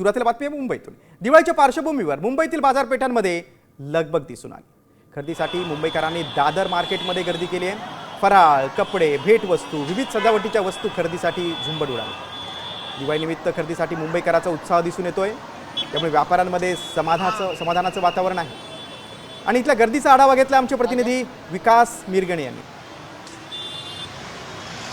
सुरुवातीला बातमी आहे मुंबईतून. दिवाळीच्या पार्श्वभूमीवर मुंबईतील बाजारपेठांमध्ये लगबग दिसून आली. खरेदीसाठी मुंबईकरांनी दादर मार्केटमध्ये गर्दी केली आहे. फराळ कपडे भेटवस्तू विविध सजावटीच्या वस्तू खरेदीसाठी झुंबड उडाली. दिवाळीनिमित्त खरेदीसाठी मुंबईकराचा उत्साह दिसून येतोय. त्यामुळे व्यापाऱ्यांमध्ये समाधाचं समाधानाचं वातावरण आहे. आणि इथल्या गर्दीचा आढावा घेतला आमचे प्रतिनिधी विकास मिरगणे यांनी.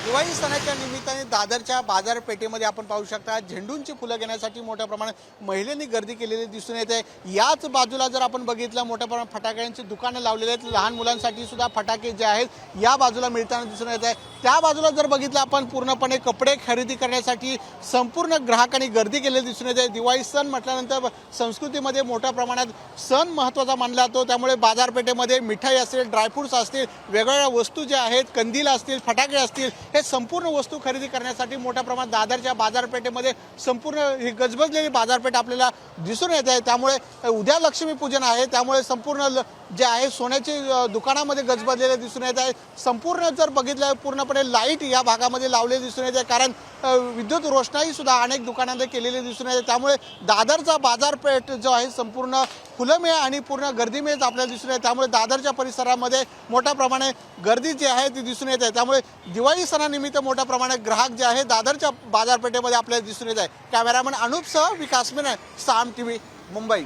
दिवाळी सणाच्या निमित्ताने दादरच्या बाजारपेठेमध्ये आपण पाहू शकता झेंडूंची फुलं घेण्यासाठी मोठ्या प्रमाणात महिलांनी गर्दी केलेली दिसून येते. याच बाजूला जर आपण बघितलं मोठ्या प्रमाणात फटाक्यांची दुकानं लावलेली आहेत. लहान मुलांसाठी सुद्धा फटाके जे आहेत या बाजूला मिळताना दिसून येत. आहे त्या बाजूला जर बघितलं आपण पूर्णपणे कपडे खरेदी करण्यासाठी संपूर्ण ग्राहकांनी गर्दी केलेली दिसून येते. दिवाळी सण म्हटल्यानंतर संस्कृतीमध्ये मोठ्या प्रमाणात सण महत्त्वाचा मानला जातो. त्यामुळे बाजारपेठेमध्ये मिठाई असेल ड्रायफ्रुट्स असतील वेगवेगळ्या वस्तू ज्या आहेत कंदील असतील फटाके असतील हे संपूर्ण वस्तू खरेदी करण्यासाठी मोठ्या प्रमाणात दादरच्या बाजारपेठेमध्ये संपूर्ण ही गजबजलेली बाजारपेठ आपल्याला दिसून येत आहे. त्यामुळे उद्या लक्ष्मीपूजन आहे. त्यामुळे संपूर्ण ल- जे आहे सोन्याची दुकानामध्ये गजबजलेले दिसून येत आहे. संपूर्ण जर बघितलं पूर्णपणे लाइट या भागामध्ये लावलेली दिसून येत आहे. कारण विद्युत रोषणाई सुद्धा अनेक दुकानांमध्ये केलेली दिसून येते. त्यामुळे दादरचा बाजारपेठ जो आहे संपूर्ण फुलंमेळ आणि पूर्ण गर्दीमेळच आपल्याला दिसून येते. त्यामुळे दादरच्या परिसरामध्ये मोठ्या प्रमाणे गर्दी जी आहे ती दिसून येते. त्यामुळे दिवाळी सणानिमित्त मोठ्या प्रमाणात ग्राहक जे आहे दादरच्या बाजारपेठेमध्ये आपल्याला दिसून येत आहे. कॅमेरामॅन अनुपसह विकास मेनन साम टी व्ही मुंबई.